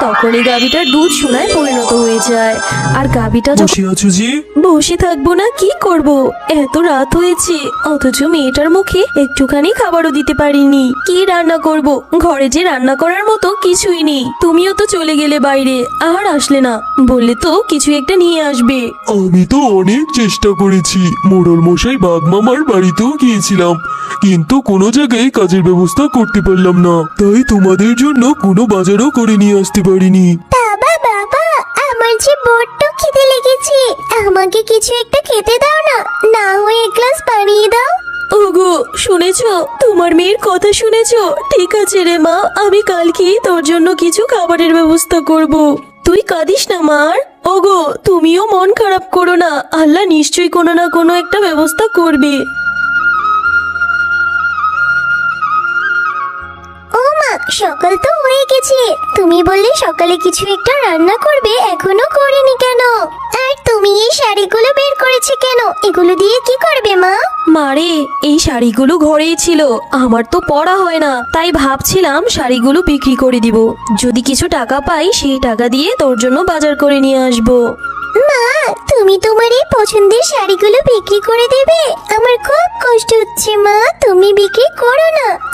তখন এই গাভীটার দুধ সোনায় পরিণত হয়ে যায়। আর গাভীটা বসে আছো যে? বসে থাকব না কি করব? এত রাত হয়েছে অথচ মেয়েটার মুখে একটুখানি খাবারও দিতে পারিনি। কি রান্না করব? ঘরে যে রান্না করার মতো কিছুই নেই। তুমিও তো চলে গেলে বাইরে আর আসলে না। বললে তো কিছু একটা নিয়ে আসবে। আমি তো অনেক চেষ্টা করেছি। মোড়ল মশাই বাঘ মামার বাড়িতেও গিয়েছিলাম। কিন্তু কোনো জায়গায় কাজের ব্যবস্থা করতে পারলাম না। তাই তোমাদের জন্য কোনো বাজারও করে নিয়ে আসতে পারিনি। বাবা বাবা আমার যে বড্ড খিদে লেগেছে। আমাকে কিছু একটা খেতে দাও না না হয়ে এক গ্লাস পানি দাও। ওগো শুনেছো? তোমার মেয়ের কথা শুনেছো? ঠিক আছে রে মা আমি কালকে তোর জন্য কিছু খাবারের ব্যবস্থা করব। তুই কাঁদিস না মার ওগো তুমিও মন খারাপ করো না। আল্লাহ নিশ্চয়ই কোনো না কোনো একটা ব্যবস্থা করবে। সকাল তো হয়ে গেছে। তুমি বললে সকালে কিছু একটা রান্না করবে এখনও করেনি কেন? আর তুমি এই শাড়িগুলো বের করেছে কেন? এগুলো দিয়ে কি করবে মা? মারে এই শাড়িগুলো ঘরেই ছিল। আমার তো পড়া হয় না। তাই ভাবছিলাম শাড়িগুলো বিক্রি করে দিব। যদি কিছু টাকা পাই সেই টাকা দিয়ে তোর জন্য বাজার করে নিয়ে আসব। মা তুমি তোমার এই পছন্দের শাড়িগুলো বিক্রি করে দেবে? আমার খুব কষ্ট হচ্ছে মা। তুমি বিক্রি করো না।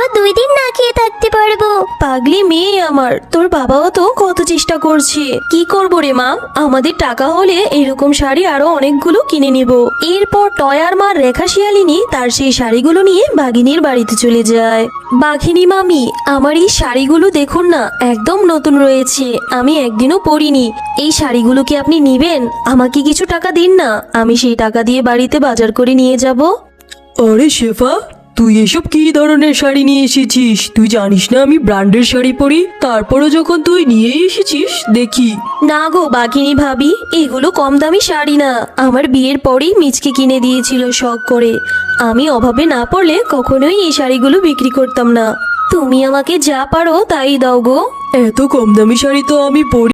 আরও দুই দিন না খেয়ে থাকতে পারব। পাগলি মেয়ে আমার তোর বাবাও তো কত চেষ্টা করছে। কি করব রে মা? আমাদের টাকা হলে এরকম শাড়ি আরও অনেকগুলো কিনে নেব। এরপর টয়ার মার রেখা শিয়ালিনী তার সেই শাড়িগুলো নিয়ে বাঘিনীর বাড়িতে চলে যায়। বাঘিনী মামি আমার এই শাড়িগুলো দেখুন না একদম নতুন রয়েছে আমি একদিনও পরিনি। এই শাড়িগুলো কি আপনি নিবেন? আমাকে কিছু টাকা দিন না আমি সেই টাকা দিয়ে বাড়িতে বাজার করে নিয়ে যাব। আরে শেফা তুই এসব কি ধরনের শাড়ি নিয়ে এসেছিস? তুই জানিস না আমি ব্র্যান্ডের শাড়ি পরি? তারপরও যখন তুই নিয়ে এসেছিস দেখি। না গো বাঘিনী ভাবি এগুলো কম দামি শাড়ি না। আমার বিয়ের পরেই মিচকে কিনে দিয়েছিল শখ করে। আমি অভাবে না পড়লে কখনোই এই শাড়িগুলো বিক্রি করতাম না। তুমি আমাকে যা পারো তাই দাও গো। এত কম দামি শাড়ি তো আমি পরি